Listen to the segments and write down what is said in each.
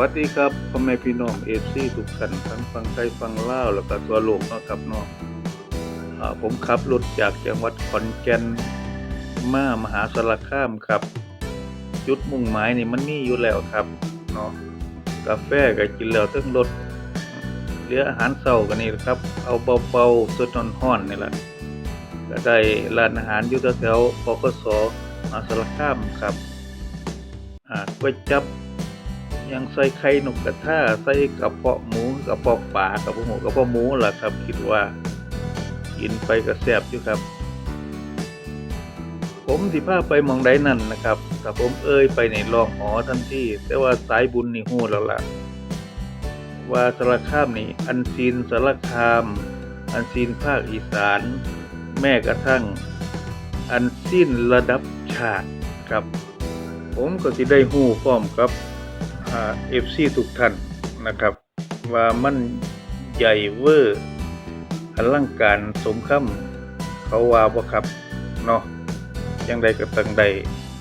วัสดีครับพ่อแม่พี่น้องเอฟซีทุกท่านทั้งฟังไทยฟังลาวแล้วก็ทั่วโลกเนาะครับเนาะอ่าผมขับรถจากจังหวัดขอนแก่นมามหาสารคามครับ จุดมุ่งหมายนี่มันมีอยู่แล้วครับเนาะกาแฟก็กินแล้วทั้งรถเหลืออาหารเช้ากันนี่แหละครับ เอาเบาๆสดร้อนนี่แหละก็ได้ร้านอาหารอยู่แถวปกสมหาสารคามครับอ่าก๋วยจับ ยังใส่ไข่นกกระทาใส่กระเพาะหมูกระเพาะปลากระเพาะหมูกระเพาะหมูล่ะครับ คิดว่า กินไปก็แซ่บอยู่ครับ ผมสิพาไปมองใดนั่นนะครับถ้าผมเอ่ยไปในลองหอทันทีแต่ว่าสายบุญนี่ฮู้แล้วล่ะว่าสารคามนี่อันซีนสารคาม อันซีนภาคอีสาน แม้กระทั่ง อันซีนระดับชาติครับ ผมก็สิได้ฮู้พร้อมกับ เอฟซีทุกท่านนะครับ ว่ามันใหญ่เวอร์อลังการสมคำเขาว่าบ่ครับเนาะยังใดก็ตังใด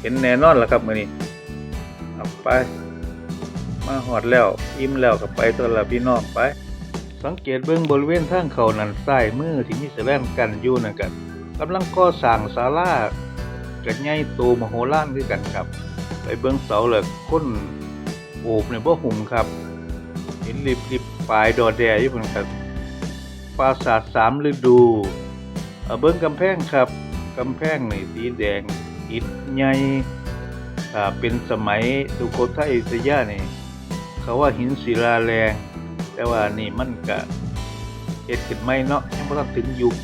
เห็นแน่นอนแล้วครับมื้อนี้เอาไป มาหอดแล้วอิ่มแล้วก็ไปตัวละพี่น้องไป สังเกตเบิ่งบริเวณทางเขานั่นซ้ายมือที่มีแสลนกันอยู่นั่นก็กำลังก่อสร้างศาลาก็ใหญ่โตมโหฬารคือกันครับ ไปเบิ่งเสาแล้วคน โอบเนี่ยบ่หุ่มครับ เห็นริบริบปลายดอแดอยู่พุ่นครับปราสาทสามฤดูเบิ่งกำแพงครับกำแพงนี่สีแดงอิฐใหญ่เป็นสมัยสุโขทัยอยุธยานี่เขาว่าหินศิลาแรง แต่ว่านี่มันก็เฮ็ดขึ้นใหม่เนาะยังบ่ทันถึงยุค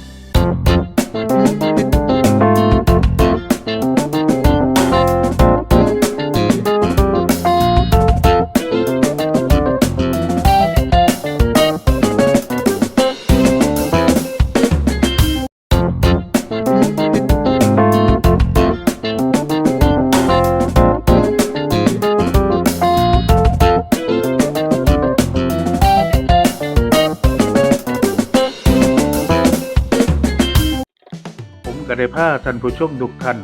ได้พาท่านผู้ชมทุกท่าน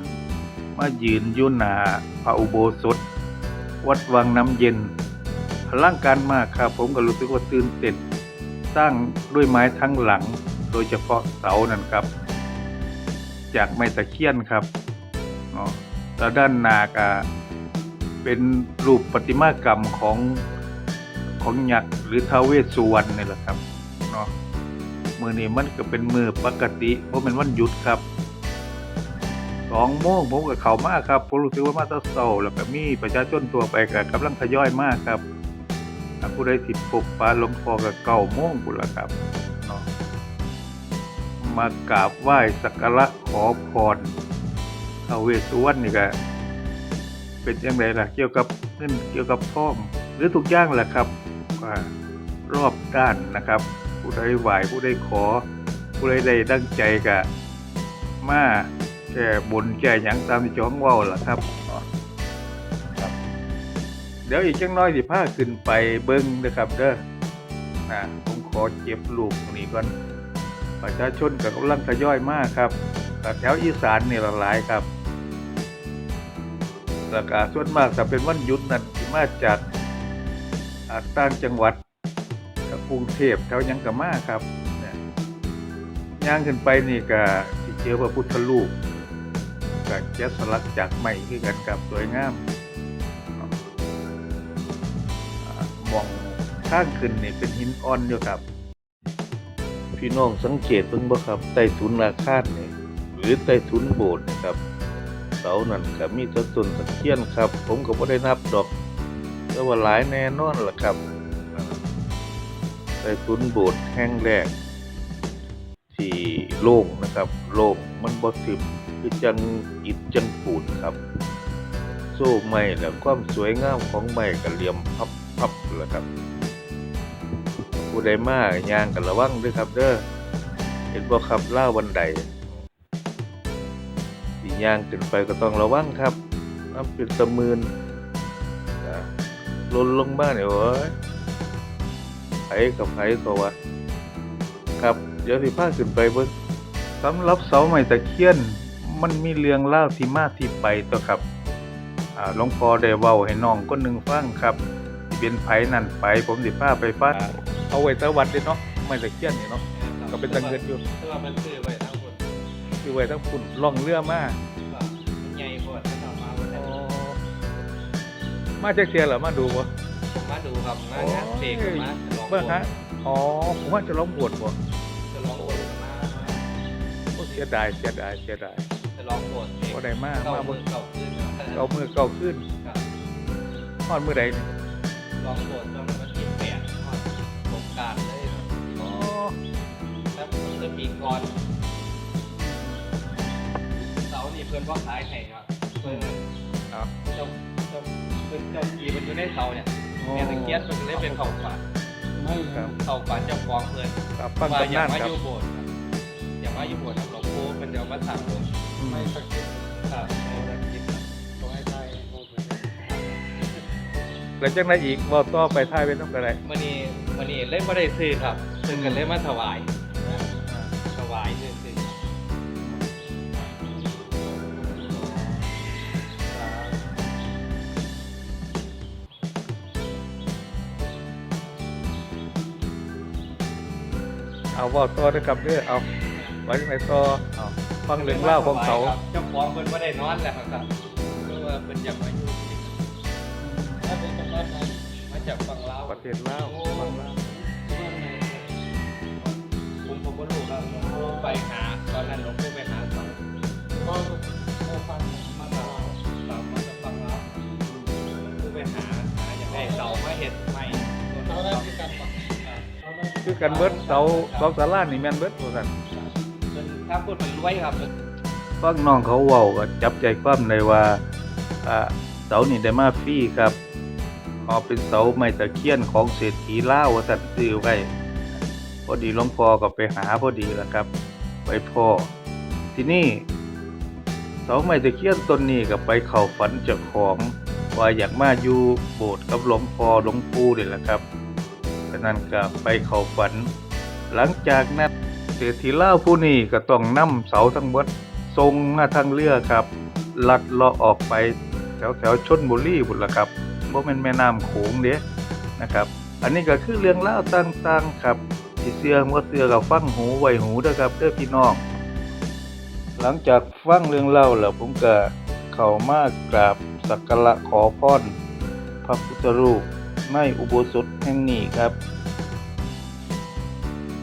มายืนอยู่หน้าพระอุโบสถ วัดวังน้ำเย็นพลังการมากครับผมก็รู้สึกว่าตื่นเต้นสร้างด้วยไม้ทั้งหลัง โดยเฉพาะเสานั่นครับ จากไม้ตะเคียนครับเนาะแล้วด้านหน้าก็เป็นรูปประติมากรรมของของยักษ์หรือท้าวเวสสุวรรณนี่แหละครับเนาะมือนี้มันก็เป็นมือปกติเพราะเป็นวันหยุดครับ สองโมงผมกับเขามากครับผมรู้สึกว่ามาตะเศร้าแล้วก็มีประชาชนตัวไปกับกำลังทยอยมากครับผู้ใดติดปกปลาลมพอกับเก่าโมงกุละครับมากราบไหว้สักการะขอพรทาเวสุวรรณนี่ก็เป็นยังไงล่ะ เกี่ยวกับเงินเกี่ยวกับท่องหรือทุกอย่างแหละครับรอบด้านนะครับ ผู้ใดไหวผู้ใดขอ ผู้ใดได้ดังใจกะมา แก่บนแก่หยังตามที่เจ้าของเว้าล่ะครับเนาะครับ เดี๋ยวอีกจังน้อยสิพาขึ้นไปเบิ้งนะครับเด้อนะผมขอเก็บลูกตรงนี้ก่อนประชาชนกับกำลังทยอยมากครับแถวอีสานนี่หลายครับแล้วก็ส่วนมากถ้าเป็นวันหยุดนั่นสิมาจากอาต่างจังหวัดกรุงเทพแถวยังกะมาครับย่างขึ้นไปนี่ก็สิเจอพระพุทธรูป กับแกะสลักจากไม้คือกันครับสวยงามมองข้างขึ้นนี่เป็นหินอ่อนอยู่ครับ พี่น้องสังเกตเพิ่งบ่ครับใต้ถุนอาคารนี่หรือใต้ถุนโบสถ์นะครับเสานั่นก็มีต้นต้นตะเคียนครับ ผมก็บ่ได้นับดอกแต่ว่าหลายแน่นอนล่ะครับใต้ทุนโบสถ์แห่งแรกที่โล่งนะครับ โล่งมันบ่ทึบ คือจังอิฐจังปูนครับ โซ่ไม้และความสวยงามของไม้ก็เหลี่ยมพับพับแหละครับผู้ใดมาย่างกันระวังด้วยครับเด้อเห็นบ่ครับล่าวบันไดสิย่างขึ้นไปก็ต้องระวังครับน้ำเป็นตะมืนอ่าหล่นลงมาเนี่ยโอ้ยไผกับไผก็ว่าครับ เดี๋ยวสิพาขึ้นไปเบิ่งสำหรับเสาไม้ตะเคียน มันมีเรื่องเล่าวที่มาที่ไปตัวครับอ่าหลวงพ่อได้เว้าให้น้องคนหนึ่งฟังครับเป็นไผนั่นไป ผมสิพาไปฟ้าเอาไว้แตะวัดเด้เนาะไม่ตะเคียนนี่เนาะก็เป็นตังเงินอยู่แต่ว่ามันซื้อไว้ทั้งหมดคือไว้ทั้งฝุ่นล่องเรือมาก็มันใหญ่โพดถ้าเอามาวันอ๋นั้อนมาจักเที่ยเหรอมาดูบ่ผมมาดูครับมางานเสกผมมาจะลองเบิ่งฮะอ๋อผมว่าจะร้องบวชบ่จะลองโบสถ์มาโอ้เสียดายเสียดายเสียดาย จะลองโบสถ์เสกบ่ได้มาเก้ามามืเบิ่องเก่าขึ้นเอามือเก่าขึ้นครับฮอดมื้อใดนี่ลองโบสถ์ตอนวันที่แปดทอดสงกรารเลยครับอ๋อแล้วผมจะปีก่อนเสาร์นี่เพื่อนก็ขายให้ครับเพื่อนครับเจ้าเจ้าเพื่อนเจ้าทีมันอยู่ในเสาเนี่ยแม่ตะเกียบมันก็เลยเป็นเข่าฝันครับ เข่าฝันเจ้าของเพื่อนครับฟังว่าตำายอนานกมาครัอบ ยู่โบสถ์ ครับอยากมาอยู่โบสถ์ครับหลวงปู่เป็นเดี๋ยวมาสั่งผมอืมไม่สักคิดครับไม่สักคิดครับขอให้ได้โอ้โหแล้วจังไดอีกบ่ต่อไปท้ายไว้นำก็ได้มื่อนี้มื่อนี้เล่นไม่ได้ซื้อครับซึ่งกันเล่นมาถวายนะถวายซื้อซื้อครับเอาเว้าต่อเด้อครับเด้อเอา ไว้จังไดต่อเอาฟังเรื่องเล่าวของเขาเจ้าของเพิ่นไม่ได้นอนแหละครับเพราะว่าเพิ่นอยากมาอยู่ถ้าเป็นจังหวัดไหนมาจากฝั่งลาวประเทศลาวฟังลาวผมผมก็รู้ครับหลวงปู่ไปหาตอนนั้นหลวงปู่ไปหาเสาก็ก็ฟังมาจากลาวเสามาจากฝั่งลาวหลวงปู่ไปหาหาอยากได้เสามาเห็ดใหม่เสาได้คือกันปะคือกันเบิดเสาเสาศาลานี่แม่นเบิดว่าซั่น ถ้าพูดมันรวยครับฟังน้องเขาเว้าก็จับใจความได้ว่าอ่าเสานี่ได้มาฟรีครับเอาเป็นเสาไม้ตะเคียนของเศรษฐีลาวว่าซั่นซื้อไว้พอดีหลวงพ่อก็ไปหาพอดีแล้วครับ ไปพ่อ ที่นี่เสาไม้ตะเคียนต้นนี้ก็ไปเข้าฝันเจ้าของว่าอยากมาอยู่โบสถ์กับหลวงพ่อหลวงปู่นี่แหละครับฉะนั้นก็ไปเข้าฝัน หลังจากนั้น เศรษฐีเลาผู้นี้ก็ต้องนำเสาทั้งหมดทรงมาทางเรือครับ ลัดเลาะออกไปแถวแถวชนบุรีบุญละครับบ่แม่นแม่น้ำโขงเด้นะครับ อันนี้ก็คือเรื่องเล่าต่างๆครับสิเสื้อบ่เสื้อก็ฟังหูไวหูเด้อครับเด้อพี่น้อง หลังจากฟังเรื่องเล่าแล้วผมก็เข้ามากราบสักการะขอพรพระพุทธรูปในอุโบสถแห่งนี้ครับ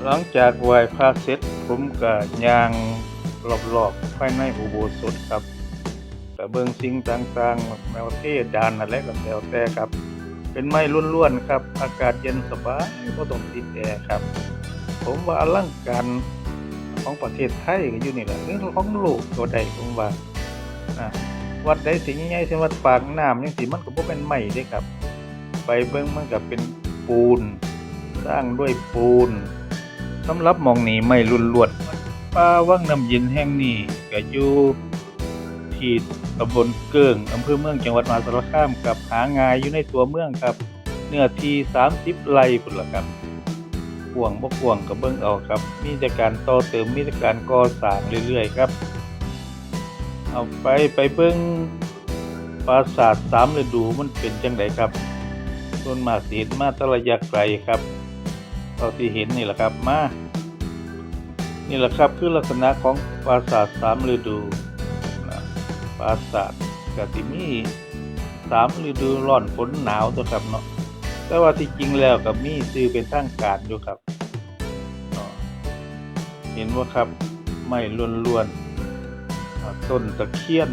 หลังจากไหว้พระเสร็จผมก็ย่างรอบๆภายในอุโบสถครับก็เบิ่งสิ่งต่างๆแมวเทศดานนั่นแหละก็แล้วแต่ครับ เป็นไม้ล้วนๆครับ อากาศเย็นสบายบ่ต้องติดแอร์ครับ ผมว่าอลังการของประเทศไทยก็อยู่นี่แหละเรื่องของโลกก็ได้ผมว่าอะวัดใดสิใหญ่ๆเช่นวัดปากน้ำจังซี่มันก็บ่เป็นไม้ด้ครับ ไปเบิ่งมันก็เป็นปูน สร้างด้วยปูน สำหรับมองนี้ไม่รุนลวดป่าวังน้ำเย็นแห่งนี้ก็อยู่ที่ตำบลเกิงอำเภอเมืองจังหวัดมหาสารคามกับหางายอยู่ในตัวเมืองครับ เนื้อที่30ไร่พุ่นล่ะครับกว้างบ่กวงก็เบิ่งเอาครับ มีแต่การต่อเติมมีแต่การก่อสร้างเรื่อยๆครับ เอาไปไปเบิ่งปราสาทสามฤดูมันเป็นจังไดครับส่วนมากสิเห็นมาแตระยะไกลครับ ท่าที่เห็นนี่แหละครับมานี่แหละครับคือลักษณะของปราสาทสามฤดูนะปราสาทกติมีสามฤดูร้อนฝนหนาวตัวครับเนาะแต่ว่าที่จริงแล้วกับมีซื้อเป็นทางการอยู่ครับ เห็นว่าครับไม่ล้วนๆอ่าต้นตะเคียน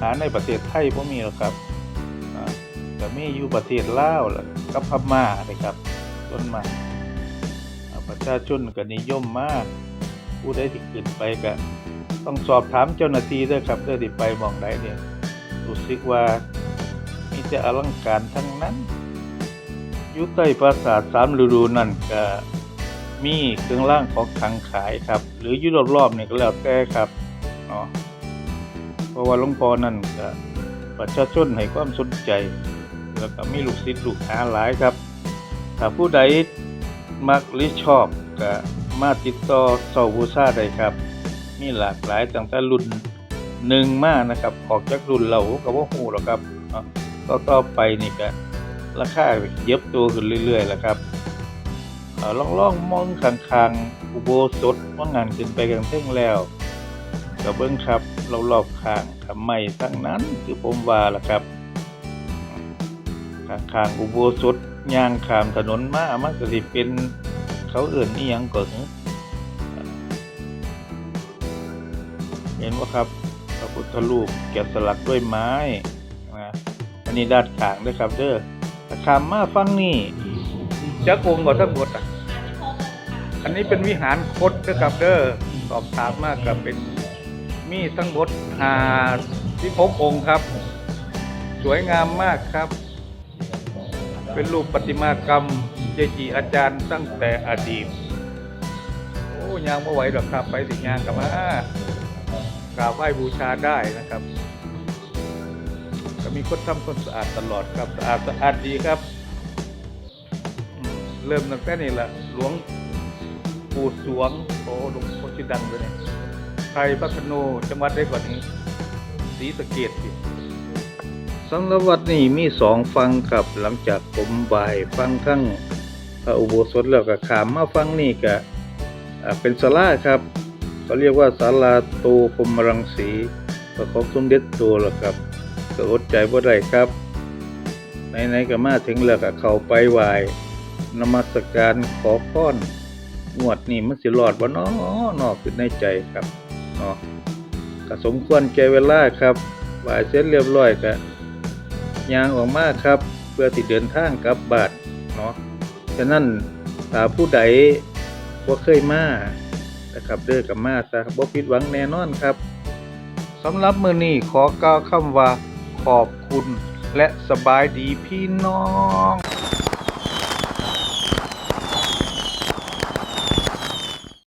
หาในประเทศไทยบ่มีหรอกครับแต่มีอยู่ประเทศลาวแล้วกับพม่าเลยครับ ต้นมาอ่าประชาชนก็นิยมมาก ผู้ใดที่ขึ้นไปก็ต้องสอบถามเจ้าหน้าที่ด้วยครับเด้อที่ไปมองใดเนี่ยรู้สึกว่ามีแต่อลังการทั้งนั้นอยู่ใต้ปราสาทสามฤดูนั่นก็มีเครื่องร่างของขังขายครับ หรืออยู่รอบๆเนี่ยก็แล้วแต่ครับเนาะเพราะว่าหลวงพ่อนั่นก็ประชาชนให้ความสนใจ แล้วก็มีลูกศิษย์ลูกหาหลายครับ ถ้าผู้ใดมักหรือชอบก็มาติดต่อเสาบูชาได้ครับ มีหลากหลายตั้งแต่รุ่นหนึ่งมานะครับ ออกจากรุ่นเราก็บ่ฮู้หรอกครับต่อต่อไปนี่ก็ราคาเย็บตัวขึ้นเรื่อยๆแหละครับเอ่องล่องมองข้างๆอุโบสถว่างานขึ้นไปกันเท่งแล้วก็เบิ่งครับ เรารอบข้างกับไมทั้งนั้นคือผมว่าล่ะครับข้างๆอุโบสถ ย่างขามถนนมามันก็สิเป็นเขาเอื่นอีหยังก็หึเห็นว่าครับพระพุทธรูปแกะสลักด้วยไม้นะอันนี้ด้านข้างด้วยครับเด้อขามมาฟังนี่จักงค์ก็ทั้งหมดอะอันนี้เป็นวิหารคดนะครับเด้อสอบถามมากกับเป็นมีทั้งหมดหาที่พกองค์ครับ สวยงามมากครับ เป็นรูปประติมากรรมเจจีอาจารย์ตั้งแต่อดีต โอ้ยางไม่ไหวหรอกครับไปสิยางกับมากราบไหว้บูชาได้นะครับก็มีคนทำคนสะอาดตลอดครับสะอาดสะอาดดีครับ เริ่มตั้งแต่นี่แหละหลวงปู่สวงโอ้หลวงพ่อชื่อดังเลยเนี่ยไทยพัฒโนจังหวัดได้กว่านี้ศรีสะเกดสิ สำหรับวัดนี้มีสองฟังครับหลังจากผมบ่ายฟังทั้งพระอุโบสถแล้วก็ขามมาฟังนี่ก็เป็นศาลาครับเขาเรียกว่าศาลาโตพรมรังสีประของสมเด็จโตแล้วครับก็อดใจบ่ได้ครับไหนๆก็มาถึงแล้วก็เข้าไปไหว้นมัสการขอพรงวดนี้มันสิรอดบ่นาะเนอกขึ้นในใจครับเนาะก็สมควรแก่เวลาครับไหวเสร็จเรียบร้อยก็ ยางออกมาครับ เพื่อติดเดินทางกลับบานเนาะฉะนั้นถ้าผู้ใดบ่เคยมานะครับเด้อกับมาซะบ่ผิดหวังแน่นอนครับสำหรับมื้อนี้ขอกล่าวคำว่าขอบคุณและสบายดีพี่น้อง